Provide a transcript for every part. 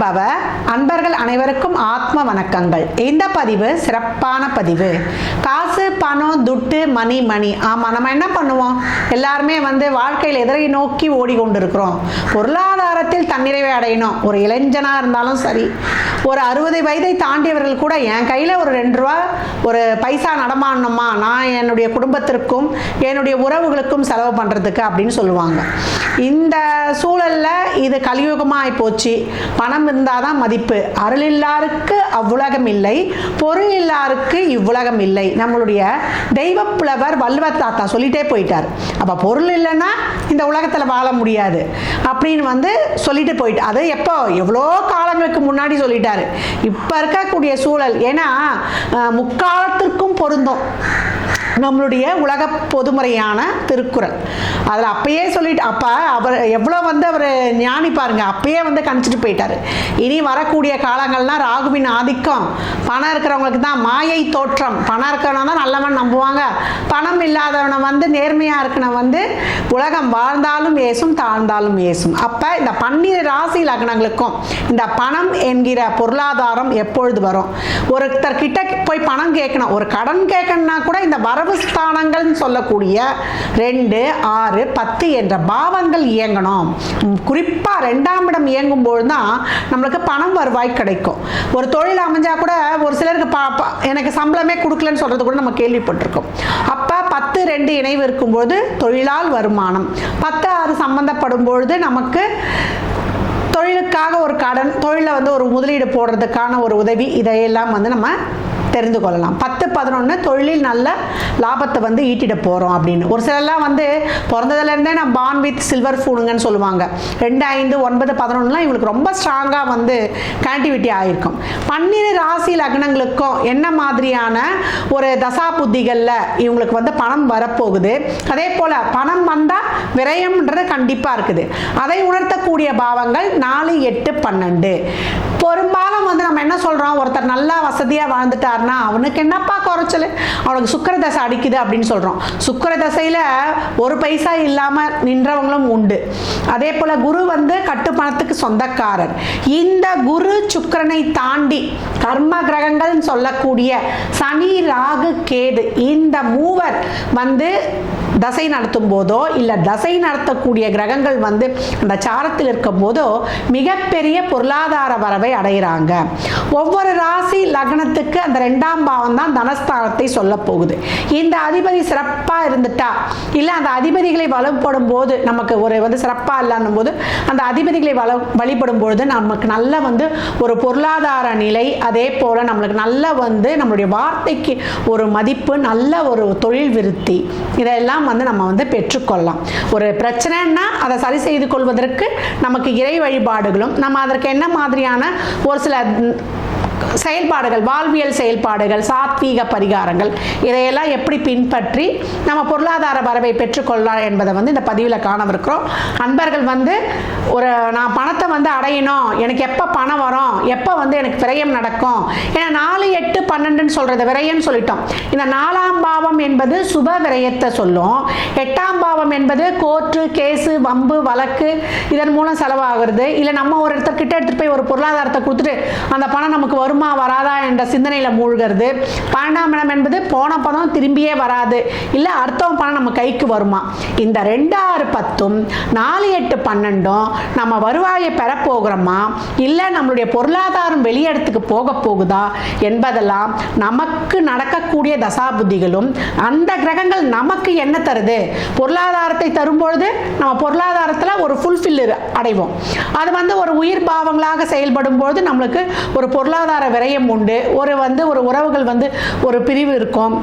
பவ அன்பர்கள் அனைவருக்கும் ஆத்ம வணக்கங்கள். இந்த பதிவு சிறப்பான பதிவு. காசு பணம் துட்டு மணி மணி ஆமாம் நம்ம என்ன பண்ணுவோம்? எல்லாருமே வந்து வாழ்க்கையில் எதிரை நோக்கி ஓடிக்கொண்டிருக்கிறோம். பொருளாதாரத்தில் தன்னிறைவை அடையணும். ஒரு இளைஞனாக இருந்தாலும் சரி. ஒரு அறுபது வயதை தாண்டியவர்கள் கூட என் கையில் ஒரு ரெண்டு ரூபா ஒரு பைசா நடமாடணுமா? நான் என்னுடைய குடும்பத்திற்கும் என்னுடைய உறவுகளுக்கும் செலவு பண்ணுறதுக்கு அப்படின்னு சொல்லுவாங்க. இந்த சூழலில் இது கலியுகமாக போச்சு. பணம் இருந்தால் தான் மதிப்பு. அருள் இல்லாருக்கு அவ்வுலகம் இல்லை. பொருள் இல்லாருக்கு இவ்வுலகம் இல்லை. நம்மளுடைய தெய்வப்புலவர் வள்ளுவர் தாத்தா சொல்லிட்டே போயிட்டார். அப்போ பொருள் இல்லைன்னா இந்த உலகத்தில் வாழ முடியாது. அப்படின்னு வந்து சொல்லிட்டு போயிட்டு அது எப்போ? எவ்வளோ காலங்களுக்கு முன்னாடி சொல்லிட்டாரு. இப்போ இருக்கக்கூடிய சூழல். ஏன்னா அஹ், முக்காலத்திற்கும் பொருந்தும். நம்மளுடைய உலக பொதுமுறையான திருக்குறள். அதில் அப்பயே சொல்லிட்டு அப்போ அவர் எவ்வளோ வந்து அவர் ஞானி பாருங்க அப்பயே வந்து கணிச்சிட்டு போயிட்டார். இனி வரக்கூடிய காலங்கள்லாம் ராகுவின் ஆதிக்கம் பணம் இருக்கிறவங்களுக்கு தான் மாயை தோற்றம். பணம் இருக்கிறவன தான் நல்லவன் நம்புவாங்க. பணம் இல்லாதவனை வந்து நேர்மையாக இருக்கணும் வந்து உலகம் வாழ்ந்தாலும் ஏசும் தாழ்ந்தாலும் ஏசும். அப்போ இந்த பன்னிரு ராசி லக்னங்களுக்கும் இந்த பணம் என்கிற பொருளாதாரம் எப்பொழுது வரும்? ஒருத்தர் கிட்ட போய் பணம் கேட்கணும். ஒரு கடன் கேட்கணும்னா கூட இந்த வர ஸ்தானங்கள்னு சொல்லக்கூடிய ரெண்டு ஆறு பத்து என்ற பாவங்கள் இயங்கணும். குறிப்பாக ரெண்டாம் இடம் இயங்கும் பொழுது தான் நம்மளுக்கு பணம் வருவாய் கிடைக்கும். ஒரு தொழில் அமைஞ்சால் கூட ஒரு சிலருக்கு பா ப- எனக்கு சம்பளமே கொடுக்கலன்னு சொல்கிறது கூட நம்ம கேள்விப்பட்டிருக்கோம். அப்போ பத்து ரெண்டு இணைவு இருக்கும்போது தொழிலால் வருமானம். பத்து ஆறு சம்மந்தப்படும் பொழுது நமக்கு தொழிலுக்காக ஒரு கடன் தொழிலில் வந்து ஒரு முதலீடு போடுறதுக்கான ஒரு உதவி இதையெல்லாம் வந்து நம்ம தெரிந்து கொள்ளலாம் பத்து பதினொன்று தொழிலில் நல்ல லாபத்தை வந்து ஈட்டிட போகிறோம் அப்படின்னு. ஒரு சிலர்லாம் வந்து பிறந்ததுலேருந்தே நான் பான் வித் சில்வர் ஃபூனுங்கன்னு சொல்லுவாங்க. ரெண்டு ஐந்து ஒன்பது பதினொன்றுலாம் இவங்களுக்கு ரொம்ப ஸ்ட்ராங்காக வந்து கனெக்டிவிட்டி ஆகிருக்கும் பன்னிரு ராசி லக்னங்களுக்கும் என்ன மாதிரியான ஒரு தசா புத்திகளில் இவங்களுக்கு வந்து பணம் வரப்போகுது? அதே போல் பணம் வந்தால் விரயம்ன்றது கண்டிப்பாக இருக்குது. அதை உணர்த்தக்கூடிய பாவங்கள் நாலு எட்டு பன்னெண்டு. பெரும்பாலும் வந்து நம்ம என்ன சொல்கிறோம் ஒருத்தர் நல்லா வசதியாக வாழ்ந்துட்டாருன்னா அவனுக்கு என்னப்பா குறைச்சல்? அவனுக்கு சுக்கர தசை அடிக்குது அப்படின்னு சொல்கிறோம் சுக்கிர தசையில் ஒரு பைசா இல்லாமல் நின்றவங்களும் உண்டு. அதே போல் குரு வந்து கட்டுப்பணத்துக்கு சொந்தக்காரர். இந்த குரு சுக்கரனை தாண்டி கர்ம கிரகங்கள்னு சொல்லக்கூடிய சனி ராகு கேது இந்த மூவர் வந்து தசை நடத்தும் போதோ இல்லை தசை நடத்தக்கூடிய கிரகங்கள் வந்து அந்த சாரத்தில் இருக்கும் போதோ மிகப்பெரிய பொருளாதார வரவை அடைகிறாங்க ஒவ்வொரு ராசி லக்னத்துக்கு அந்த ரெண்டாம் பாவம் தான் தனஸ்தானத்தை சொல்ல போகுது. இந்த அதிபதி சிறப்பாக இருந்துட்டா? இல்லை அந்த அதிபதிகளை வலுப்படும் போது நமக்கு ஒரு வந்து சிறப்பாக இல்லைன்னும் போது அந்த அதிபதிகளை வள வழிபடும் பொழுது நமக்கு நல்ல வந்து ஒரு பொருளாதார நிலை அதே போல் நம்மளுக்கு நல்ல வந்து நம்மளுடைய வார்த்தைக்கு ஒரு மதிப்பு நல்ல ஒரு தொழில் விருத்தி இதெல்லாம் வந்து நம்ம வந்து பெற்றுக்கொள்ளலாம். ஒரு பிரச்சனைன்னா அதை சரி செய்து கொள்வதற்கு நமக்கு இறை வழிபாடுகளும் நம்ம அதற்கு என்ன மாதிரியான ஒரு சில செயல்பாடுகள் வாழ்வியல் செயல்பாடுகள் சாத்வீக பரிகாரங்கள் இதையெல்லாம் எப்படி பின்பற்றி நம்ம பொருளாதார வரவை பெற்றுக்கொள்ளலாம் என்பதை வந்து இந்த பதிவில் காணவிருக்கிறோம். அன்பர்கள் வந்து ஒரு நான் பணத்தை வந்து அடையணும் எனக்கு எப்போ பணம் வரும் எப்போ வந்து எனக்கு விரயம் நடக்கும்? ஏன்னா நாலு எட்டு பன்னெண்டுன்னு சொல்கிறது விரயம்னு சொல்லிட்டோம். இந்த நாலாம் பாவம் என்பது சுப விரயத்தை சொல்லும். எட்டாம் பாவம் என்பது கோர்ட்டு கேஸு வம்பு வழக்கு இதன் மூலம் செலவாகிறது. இல்லை நம்ம ஒரு இடத்த கிட்ட எடுத்துகிட்டு போய் ஒரு பொருளாதாரத்தை கொடுத்துட்டு அந்த பணம் நமக்கு வருமா வராதா என்ற சிந்தனையில் மூழ்கிறது. பன்னெண்டாம் இடம் என்பது போன பதம் திரும்பியே வராது. இல்லை அடுத்தவன் பணம் நம்ம கைக்கு வருமா? இந்த ரெண்டு ஆறு பத்தும் நாலு எட்டு பன்னெண்டும் நம்ம வருவாயை பெறப்போகிறோமா இல்லை நம்மளுடைய பொருளாதாரம் வெளியிடத்துக்கு போக போகுதா? என்பதெல்லாம் நமக்கு நடக்கக்கூடிய தசாபுத்திகளும் அந்த கிரகங்கள் நமக்கு என்ன தருது? பொருளாதாரத்தை தரும்பொழுது நம்ம பொருளாதாரத்தில் ஒரு ஃபுல்ஃபில் அடைவோம். அது வந்து ஒரு உயிர் பாவங்களாக செயல்படும் பொழுது நம்மளுக்கு ஒரு பொருளாதார விரயம் உண்டு. ஒரு வந்து ஒரு உறவுகள் வந்து ஒரு பிரிவு இருக்கும்.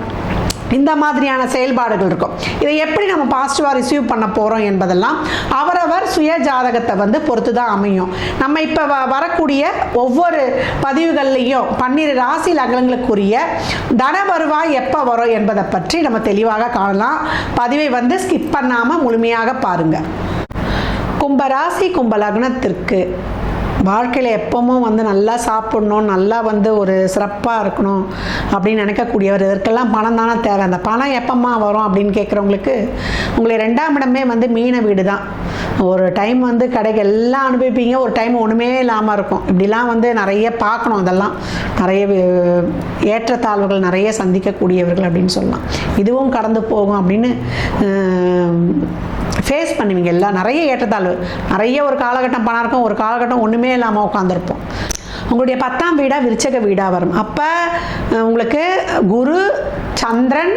இந்த மாதிரியான செயல்பாடுகள் இருக்கும். இதை எப்படி நம்ம பாசிட்டிவாக ரிசீவ் பண்ண போகிறோம் என்பதெல்லாம் அவரவர் சுய ஜாதகத்தை வந்து பொறுத்து தான் அமையும். நம்ம இப்போ வ வரக்கூடிய ஒவ்வொரு பதிவுகள்லையும் பன்னிரு ராசி லக்னங்களுக்குரிய தன வருவாய் எப்போ வரும் என்பதை பற்றி நம்ம தெளிவாக காணலாம். பதிவை வந்து ஸ்கிப் பண்ணாமல் முழுமையாக பாருங்கள் கும்பராசி கும்ப லக்னத்திற்கு வாழ்க்கையில் எப்பவும் வந்து நல்லா சாப்பிடணும் நல்லா வந்து ஒரு சிறப்பாக இருக்கணும் அப்படின்னு நினைக்கக்கூடியவர் இதற்கெல்லாம் பணம் தானே தேவை. அந்த பணம் எப்போம்மா வரும் அப்படின்னு கேட்குறவங்களுக்கு உங்களை ரெண்டாம் இடமே வந்து மீன வீடு தான் ஒரு டைம் வந்து கடைக்கு எல்லாம் அனுபவிப்பீங்க ஒரு டைம் ஒன்றுமே இல்லாமல் இருக்கும். இப்படிலாம் வந்து நிறைய பார்க்கணும் அதெல்லாம். நிறைய ஏற்றத்தாழ்வுகள் நிறைய சந்திக்கக்கூடியவர்கள் அப்படின்னு சொல்லலாம். இதுவும் கடந்து போகும் அப்படின்னு ஃபேஸ் பண்ணுவீங்கல்ல எல்லாம் நிறைய ஏற்றத்தாழ்வு. நிறைய ஒரு காலகட்டம் பணம் இருக்கும் ஒரு காலகட்டம் ஒன்றுமே இல்லாமல் உட்காந்துருப்போம் உங்களுடைய பத்தாம் வீடாக விருச்சக வீடாக வரும். அப்போ உங்களுக்கு குரு சந்திரன்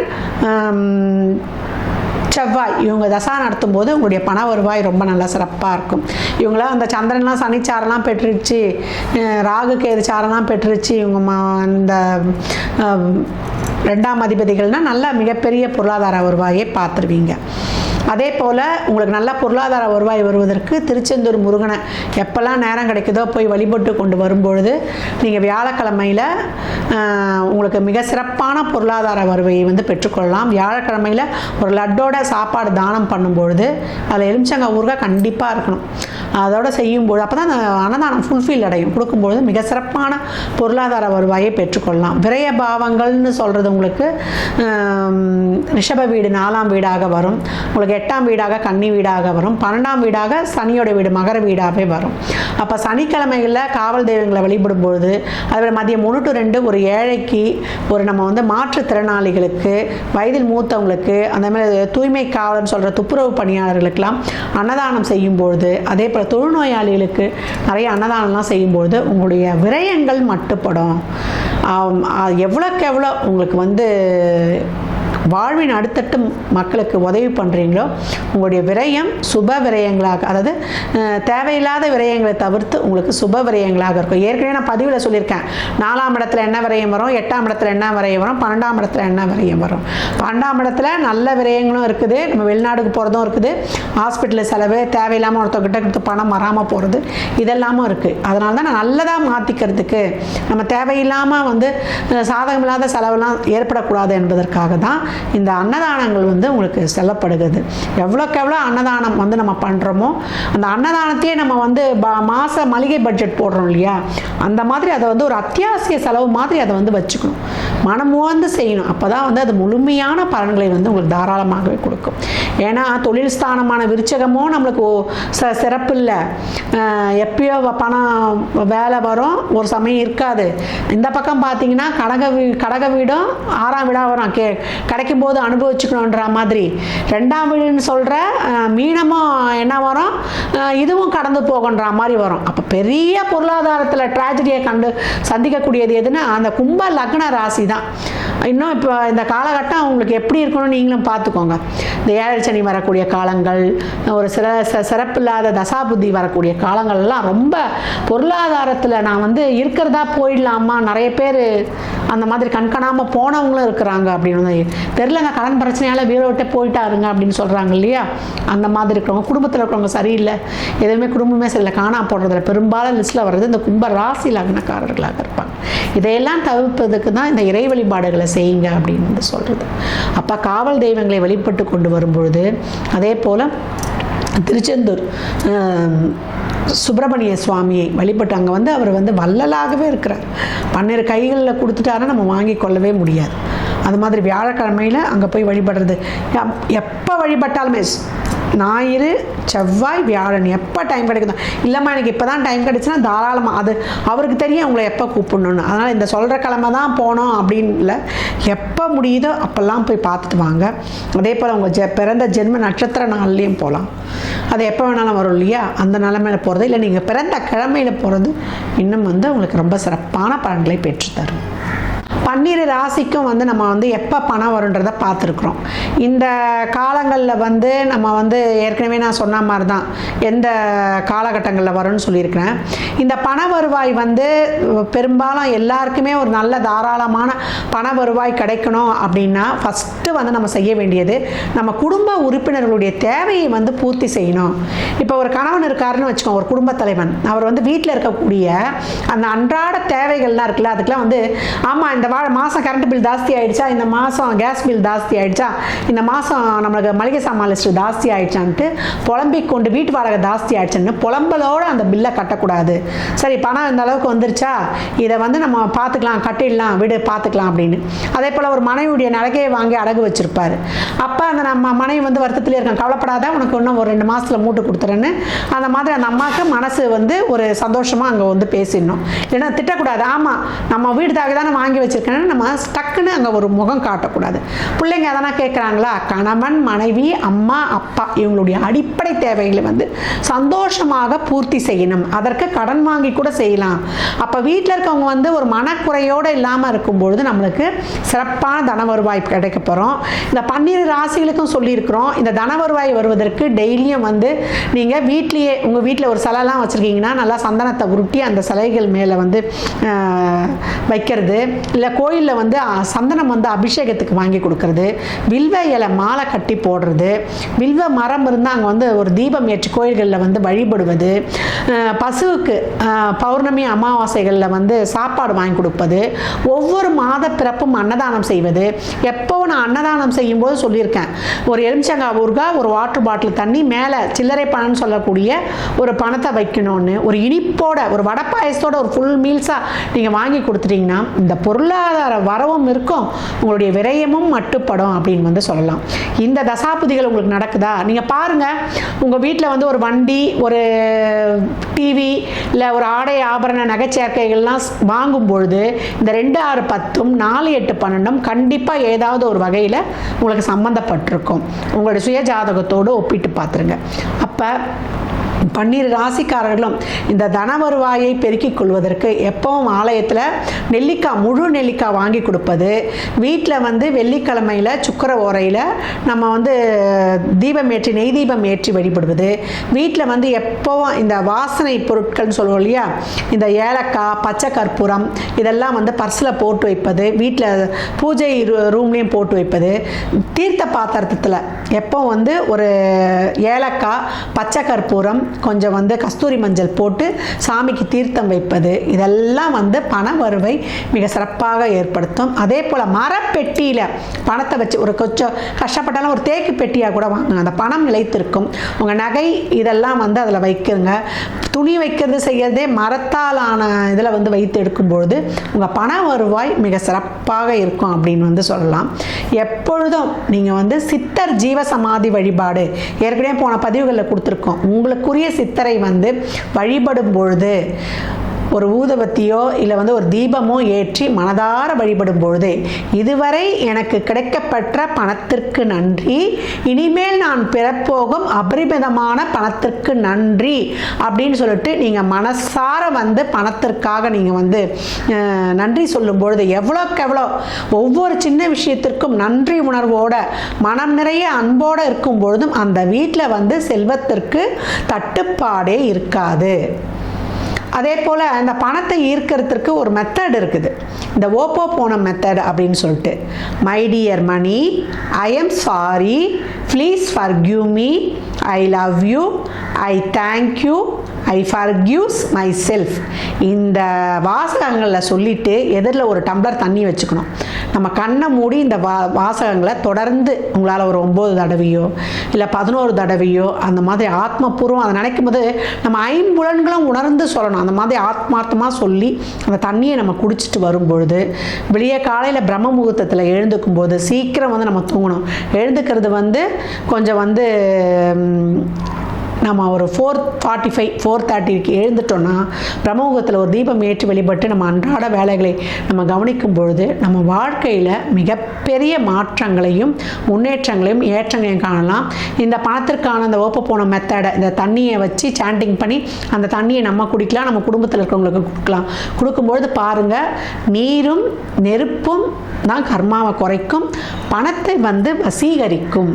செவ்வாய் இவங்க தசா நடத்தும் போது உங்களுடைய பண வருவாய் ரொம்ப நல்லா சிறப்பாக இருக்கும். இவங்களாம் அந்த சந்திரன்லாம் சனிச்சாரெல்லாம் பெற்றுருச்சு. ராகு கேது சாரெல்லாம் பெற்றுருச்சு. இவங்க மா இந்த ரெண்டாம் அதிபதிகள்னால் நல்ல மிகப்பெரிய பொருளாதார வருவாயை பார்த்துருவீங்க. அதே போல் உங்களுக்கு நல்ல பொருளாதார வருவாய் வருவதற்கு திருச்செந்தூர் முருகனை எப்போல்லாம் நேரம் கிடைக்குதோ போய் வழிபட்டு கொண்டு வரும்பொழுது நீங்கள் வியாழக்கிழமையில் உங்களுக்கு மிக சிறப்பான பொருளாதார வருவையை வந்து பெற்றுக்கொள்ளலாம். வியாழக்கிழமையில் ஒரு லட்டோட சாப்பாடு தானம் பண்ணும்பொழுது அதில் எலுமிச்சங்க ஊறுகாய் கண்டிப்பாக இருக்கணும். அதோட செய்யும்போது அப்போ தான் அந்த அன்னதானம் ஃபுல்ஃபில் அடையும். கொடுக்கும்பொழுது மிக சிறப்பான பொருளாதார வருவாயை பெற்றுக்கொள்ளலாம். விரய பாவங்கள்னு சொல்கிறது உங்களுக்கு ரிஷப வீடு நாலாம் வீடாக வரும். உங்களுக்கு எட்டாம் வீடாக கன்னி வீடாக வரும். பன்னெண்டாம் வீடாக சனியோட வீடு மகர வீடாகவே வரும். அப்போ சனிக்கிழமைகளில் காவல் தெய்வங்களை வழிபடும் பொழுது அதில் மதியம் ஒன்று டு ரெண்டு ஒரு ஏழைக்கு ஒரு நம்ம வந்து மாற்றுத்திறனாளிகளுக்கு வயதில் மூத்தவங்களுக்கு அந்த மாதிரி தூய்மை காவலர்னு சொல்கிற துப்புரவு பணியாளர்களுக்கெல்லாம் அன்னதானம் செய்யும்பொழுது அதே போல் தொழுநோயாளிகளுக்கு நிறைய அன்னதானம்லாம் செய்யும்பொழுது உங்களுடைய விரயங்கள் மட்டுப்படும். எவ்வளோக்கு எவ்வளோ உங்களுக்கு வந்து வாழ்வின் அடுத்தட்டு மக்களுக்கு உதவி பண்ணுறீங்களோ உங்களுடைய விரயம் சுப விரயங்களாக அதாவது தேவையில்லாத விரயங்களை தவிர்த்து உங்களுக்கு சுப விரயங்களாக இருக்கும். ஏற்கனவே நான் பதிவில் சொல்லியிருக்கேன். நாலாம் இடத்துல என்ன விரயம் வரும்? எட்டாம் இடத்துல என்ன விரயம் வரும்? பன்னெண்டாம் இடத்துல என்ன விரயம் வரும்? பன்னெண்டாம் இடத்துல நல்ல விரயங்களும் இருக்குது. நம்ம வெளிநாடுக்கு போகிறதும் இருக்குது. ஹாஸ்பிட்டல் செலவு தேவையில்லாமல் ஒருத்தவங்கிட்ட கொடுத்து பணம் வராமல் போகிறது இதெல்லாமும் இருக்குது அதனால தான் நான் நல்லதாக மாற்றிக்கிறதுக்கு நம்ம தேவையில்லாமல் வந்து சாதகமில்லாத செலவெல்லாம் ஏற்படக்கூடாது என்பதற்காக தான் இந்த அன்னதானங்கள் வந்து உங்களுக்கு செல்லப்படுகிறது. எவ்வளோக்கு எவ்வளோ அன்னதானம் வந்து நம்ம பண்ணுறோமோ அந்த அன்னதானத்தையே நம்ம வந்து மாத மளிகை பட்ஜெட் போடுறோம் இல்லையா? அந்த மாதிரி அதை வந்து ஒரு அத்தியாவசிய செலவு மாதிரி அதை வந்து வச்சுக்கணும். மனமுவந்து செய்யணும். அப்போ தான் வந்து அது முழுமையான பலன்களை வந்து உங்களுக்கு தாராளமாகவே கொடுக்கும். ஏன்னா தொழில் ஸ்தானமான விருச்சகமோ நம்மளுக்கு ச சிறப்பு இல்லை. எப்பயோ பணம் வேலை வரும் ஒரு சமயம் இருக்காது. இந்த பக்கம் பார்த்தீங்கன்னா கடக வீ கடக வீடும் ஆறாம் வீடாக வரும். கே கிடைக்கும் போது அனுபவிச்சுக்கணுன்ற மாதிரி. ரெண்டாம் வீடுன்னு சொல்கிற மீனமும் என்ன வரும்? இதுவும் கடந்து போகன்ற மாதிரி வரும். அப்போ பெரிய பொருளாதாரத்தில் ட்ராஜடியை கண்டு சந்திக்கக்கூடியது எதுன்னா அந்த கும்ப லக்ன ராசி தான். இன்னும் இப்போ இந்த காலகட்டம் உங்களுக்கு எப்படி இருக்கணும்னு நீங்களும் பார்த்துக்கோங்க. இந்த ஏழை சனி வரக்கூடிய காலங்கள் ஒரு சிற ச- சிறப்பில்லாத தசாபுத்தி வரக்கூடிய காலங்கள்லாம் ரொம்ப பொருளாதாரத்தில் நான் வந்து இருக்கிறதா போயிடலாமா? நிறைய பேர் அந்த மாதிரி கண்காணாமல் போனவங்களும் இருக்கிறாங்க அப்படின்னு தெரிலங்க கடன் பிரச்சனையால் வீரை விட்டே போயிட்டாருங்க அப்படின்னு சொல்கிறாங்க இல்லையா? அந்த மாதிரி இருக்கிறவங்க குடும்பத்தில் இருக்கிறவங்க சரியில்லை. எதுவுமே குடும்பமே சரியில்லை. காணா போடுறதுல பெரும்பாலும் லிஸ்ட்டில் வர்றது இந்த கும்ப ராசி லக்னக்காரர்களாக இருப்பாங்க. இதையெல்லாம் தவிர்ப்பதுக்கு தான் இந்த இறை வழிபாடுகளை செய்யுங்க அப்படின்னு வந்து சொல்கிறது அப்போ காவல் தெய்வங்களை வழிபட்டு கொண்டு வரும்பொழுது அதே போல் திருச்செந்தூர் சுப்பிரமணிய சுவாமியை வழிபட்டு அங்கே வந்து அவர் வந்து வள்ளலாகவே இருக்கிறார். பன்னிரு கைகளில் கொடுத்துட்டாருன்னா நம்ம வாங்கி கொள்ளவே முடியாது. அது மாதிரி வியாழக்கிழமையில் அங்கே போய் வழிபடுறது. எப்- எப்போ வழிபட்டாலுமே ஞாயிறு செவ்வாய் வியாழன் எப்போ டைம் கிடைக்குதோ. இல்லைம்மா எனக்கு இப்போ தான் டைம் கிடைச்சுன்னா தாராளமாக அது அவருக்கு தெரியும் உங்களை எப்போ கூப்பிடணுன்னு அதனால் இந்த சொல்கிற கிழமை தான் போனோம் அப்படின்னு இல்லை எப்போ முடியுதோ அப்போல்லாம் போய் பார்த்துட்டு வாங்க. அதே போல் உங்கள் ஜெ பிறந்த ஜென்ம நட்சத்திர நாள்லேயும் போகலாம் அது எப்போ வேணாலும் வரும் இல்லையா? அந்த நிலமையில போகிறது இல்லை நீங்கள் பிறந்த கிழமையில் போகிறது இன்னும் வந்து உங்களுக்கு ரொம்ப சிறப்பான பலன்களை பெற்றுத்தரும். பன்னிரு ராசிக்கும் வந்து நம்ம வந்து எப்போ பணம் வருன்றதை பார்த்துருக்குறோம். இந்த காலங்களில் வந்து நம்ம வந்து ஏற்கனவே நான் சொன்ன மாதிரி தான் எந்த காலகட்டங்களில் வரும்னு சொல்லியிருக்கிறேன். இந்த பண வருவாய் வந்து பெரும்பாலும் எல்லாருக்குமே ஒரு நல்ல தாராளமான பண வருவாய் கிடைக்கணும் அப்படின்னா ஃபஸ்ட்டு வந்து நம்ம செய்ய வேண்டியது நம்ம குடும்ப உறுப்பினர்களுடைய தேவையை வந்து பூர்த்தி செய்யணும். இப்போ ஒரு கணவன் இருக்காருன்னு வச்சுக்கோங்க ஒரு குடும்ப தலைவன். அவர் வந்து வீட்டில் இருக்கக்கூடிய அந்த அன்றாட தேவைகள்லாம் இருக்குல்ல அதுக்கெல்லாம் வந்து ஆமாம் இந்த வா மாதம் கரண்ட் பில் ஜாஸ்தி ஆயிடுச்சா? இந்த மாதம் கேஸ் பில் ஜாஸ்தி ஆயிடுச்சா? இந்த மாதம் நம்மளுக்கு மளிகை சாமான் ஜாஸ்தி ஆயிடுச்சான்ட்டு புலம்பிக் கொண்டு வீட்டு வாடகை ஜாஸ்தி ஆயிடுச்சுன்னு புலம்பலோடு அந்த பில்லை கட்டக்கூடாது. சரி பணம் இந்த அளவுக்கு வந்துருச்சா? இதை வந்து நம்ம பார்த்துக்கலாம் கட்டிடலாம் வீடு பார்த்துக்கலாம் அப்படின்னு. அதே போல் ஒரு மனைவியுடைய நகையை வாங்கி அடகு வச்சிருப்பார். அப்போ அந்த நம்ம மனைவி வந்து வருத்தத்திலே இருக்கான். கவலைப்படாத உனக்கு இன்னும் ஒரு ரெண்டு மாதத்தில் மூட்டு கொடுத்துறேன்னு. அந்த மாதிரி அந்த அம்மாவுக்கு மனசு வந்து ஒரு சந்தோஷமாக அங்கே வந்து பேசிடணும். ஏன்னா திட்டக்கூடாது. ஆமாம் நம்ம வீடு தாவி தானே வாங்கி என்னென்னா நம்ம டக்குன்னு அங்கே ஒரு முகம் காட்டக்கூடாது. பிள்ளைங்க எதனா கேட்குறாங்களா கணவன் மனைவி அம்மா அப்பா இவங்களுடைய அடிப்படை தேவைகளை வந்து சந்தோஷமாக பூர்த்தி செய்யணும். அதற்கு கடன் வாங்கி கூட செய்யலாம். அப்போ வீட்டில் இருக்கவங்க வந்து ஒரு மனக்குறையோடு இல்லாமல் இருக்கும்பொழுது நம்மளுக்கு சிறப்பான தன வருவாய் கிடைக்க போகிறோம் இந்த பன்னிரு ராசிகளுக்கும் சொல்லியிருக்கிறோம். இந்த தன வருவாய் வருவதற்கு டெய்லியும் வந்து நீங்கள் வீட்லேயே உங்கள் வீட்டில் ஒரு சிலைலாம் வச்சுருக்கீங்கன்னா நல்லா சந்தனத்தை உருட்டி அந்த சிலைகள் மேலே வந்து வைக்கிறது. இல்லை கோயிலில் வந்து சந்தனம் வந்து அபிஷேகத்துக்கு வாங்கி கொடுக்கறது. வில்வ இலை மாலை கட்டி போடுறது. வில்வ மரம் இருந்தால் அங்கே வந்து ஒரு தீபம் ஏற்றி கோயில்களில் வந்து வழிபடுவது. பசுவுக்கு பௌர்ணமி அமாவாசைகளில் வந்து சாப்பாடு வாங்கி கொடுப்பது. ஒவ்வொரு மாத பிறப்பும் அன்னதானம் செய்வது. எப்போ நான் அன்னதானம் செய்யும்போது சொல்லியிருக்கேன். ஒரு எலுமிச்சங்காய் ஊறுகாய் ஒரு வாட்டர் பாட்டில் தண்ணி மேலே சில்லறை பணம்னு சொல்லக்கூடிய ஒரு பணத்தை வைக்கணும்னு. ஒரு இனிப்போட ஒரு வடை பாயசத்தோட ஒரு ஃபுல் மீல்ஸாக நீங்கள் வாங்கி கொடுத்துட்டீங்கன்னா இந்த பொருளாதார வரவும் இருக்கும். உங்களுடைய விரயமும் மட்டுப்படும் அப்படின்னு வந்து சொல்லலாம். இந்த தசாபுதிகள் உங்களுக்கு நடக்குதா? நீங்கள் பாருங்கள் உங்கள் வீட்டில் வந்து ஒரு வண்டி ஒரு டிவி இல்லை ஒரு ஆடை ஆபரண நகைச்சேர்க்கைகள்லாம் வாங்கும் பொழுது இந்த ரெண்டு ஆறு பத்தும் நாலு எட்டு பன்னெண்டும் கண்டிப்பாக ஏதாவது ஒரு வகையில் உங்களுக்கு சம்மந்தப்பட்டிருக்கும் உங்களுடைய சுய ஜாதகத்தோடு ஒப்பிட்டு பார்த்துருங்க. அப்போ பன்னிரு ராசிக்காரர்களும் இந்த தன வருவாயை பெருக்கிக் கொள்வதற்கு எப்பவும் ஆலயத்தில் நெல்லிக்காய் முழு நெல்லிக்காய் வாங்கி கொடுப்பது. வீட்டில் வந்து வெள்ளிக்கிழமையில் சுக்கர ஓரையில் நம்ம வந்து தீபம் ஏற்றி நெய் தீபம் ஏற்றி வழிபடுவது. வீட்டில் வந்து எப்போவும் இந்த வாசனை பொருட்கள்னு சொல்லுவோம் இல்லையா? இந்த ஏலக்காய் பச்சை கற்பூரம் இதெல்லாம் வந்து பர்ஸில் போட்டு வைப்பது. வீட்டில் பூஜை ரூ- ரூம்லேயும் போட்டு வைப்பது. தீர்த்த பாத்திரத்தில் எப்போ வந்து ஒரு ஏலக்காய் பச்சை கற்பூரம் கொஞ்சம் வந்து கஸ்தூரி மஞ்சள் போட்டு சாமிக்கு தீர்த்தம் வைப்பது. இதெல்லாம் வந்து பண வருவை மிக சிறப்பாக ஏற்படுத்தும். அதே போல் மரப்பெட்டியில் பணத்தை வச்சு ஒரு கொஞ்சம் கஷ்டப்பட்டாலும் ஒரு தேக்கு பெட்டியாக கூட வாங்குங்க. அந்த பணம் நிலைத்திருக்கும். உங்கள் நகை இதெல்லாம் வந்து அதில் வைக்குதுங்க துணி வைக்கிறது செய்யறதே மரத்தாலான இதில் வந்து வைத்து எடுக்கும்பொழுது உங்கள் பண வருவாய் மிக சிறப்பாக இருக்கும் அப்படின்னு வந்து சொல்லலாம். எப்பொழுதும் நீங்கள் வந்து சித்தர் ஜீவசமாதி வழிபாடு ஏற்கனவே போன பதிவுகளில் கொடுத்துருக்கோம். சூரிய சித்தரை வந்து வழிபடும் பொழுது ஒரு ஊதுபத்தியோ இல்லை வந்து ஒரு தீபமோ ஏற்றி மனதார வழிபடும் பொழுது இதுவரை எனக்கு கிடைக்கப்பெற்ற பணத்திற்கு நன்றி. இனிமேல் நான் பெறப்போகும் அபரிமிதமான பணத்திற்கு நன்றி அப்படின்னு சொல்லிட்டு நீங்கள் மனசார வந்து பணத்திற்காக நீங்கள் வந்து நன்றி சொல்லும் பொழுது எவ்வளோக்கு எவ்வளோ ஒவ்வொரு சின்ன விஷயத்திற்கும் நன்றி உணர்வோட மனம் நிறைய அன்போடு இருக்கும் பொழுதும் அந்த வீட்டில் வந்து செல்வத்திற்கு தட்டுப்பாடே இருக்காது. அதே போல் அந்த பணத்தை ஈர்க்கிறதுக்கு ஒரு மெத்தட் இருக்குது. இந்த ஓப்போ போன மெத்தட் அப்படின்னு சொல்லிட்டு. My dear Mani I am sorry please forgive me I love you I thank you I forgive myself இந்த வாசகங்களில் சொல்லிட்டு எதிரில் ஒரு டம்ளர் தண்ணி வச்சுக்கணும். நம்ம கண்ணை மூடி இந்த வா வாசகங்களை தொடர்ந்து உங்களால் ஒரு ஒம்பது தடவையோ இல்லை பதினோரு தடவையோ அந்த மாதிரி ஆத்மபூர்வம் அதை நினைக்கும் போது நம்ம ஐம்புலன்களும் உணர்ந்து சொல்லணும். அந்த மாதிரி ஆத்மார்த்தமாக சொல்லி அந்த தண்ணியை நம்ம குடிச்சிட்டு வரும்பொழுது வெளியே காலையில் பிரம்ம முகூர்த்தத்தில் எழுந்துக்கும் போது சீக்கிரம் வந்து நம்ம தூங்கணும். எழுந்துக்கிறது வந்து கொஞ்சம் வந்து நம்ம ஒரு ஃபோர் ஃபார்ட்டி ஃபைவ் ஃபோர் தேர்ட்டிக்கு எழுந்துட்டோன்னா பிரம்மமுகத்தில் ஒரு தீபம் ஏற்றி வழிபட்டு நம்ம அன்றாட வேலைகளை நம்ம கவனிக்கும் பொழுது நம்ம வாழ்க்கையில் மிகப்பெரிய மாற்றங்களையும் முன்னேற்றங்களையும் ஏற்றங்களையும் காணலாம். இந்த பணத்திற்கான அந்த ஓப்ப போன மெத்தடை இந்த தண்ணியை வச்சு சாண்டிங் பண்ணி அந்த தண்ணியை நம்ம குடிக்கலாம் நம்ம குடும்பத்தில் இருக்கிறவங்களுக்கு கொடுக்கலாம். கொடுக்கும்பொழுது பாருங்கள் நீரும் நெருப்பும் தான் கர்மாவை குறைக்கும் பணத்தை வந்து வசீகரிக்கும்.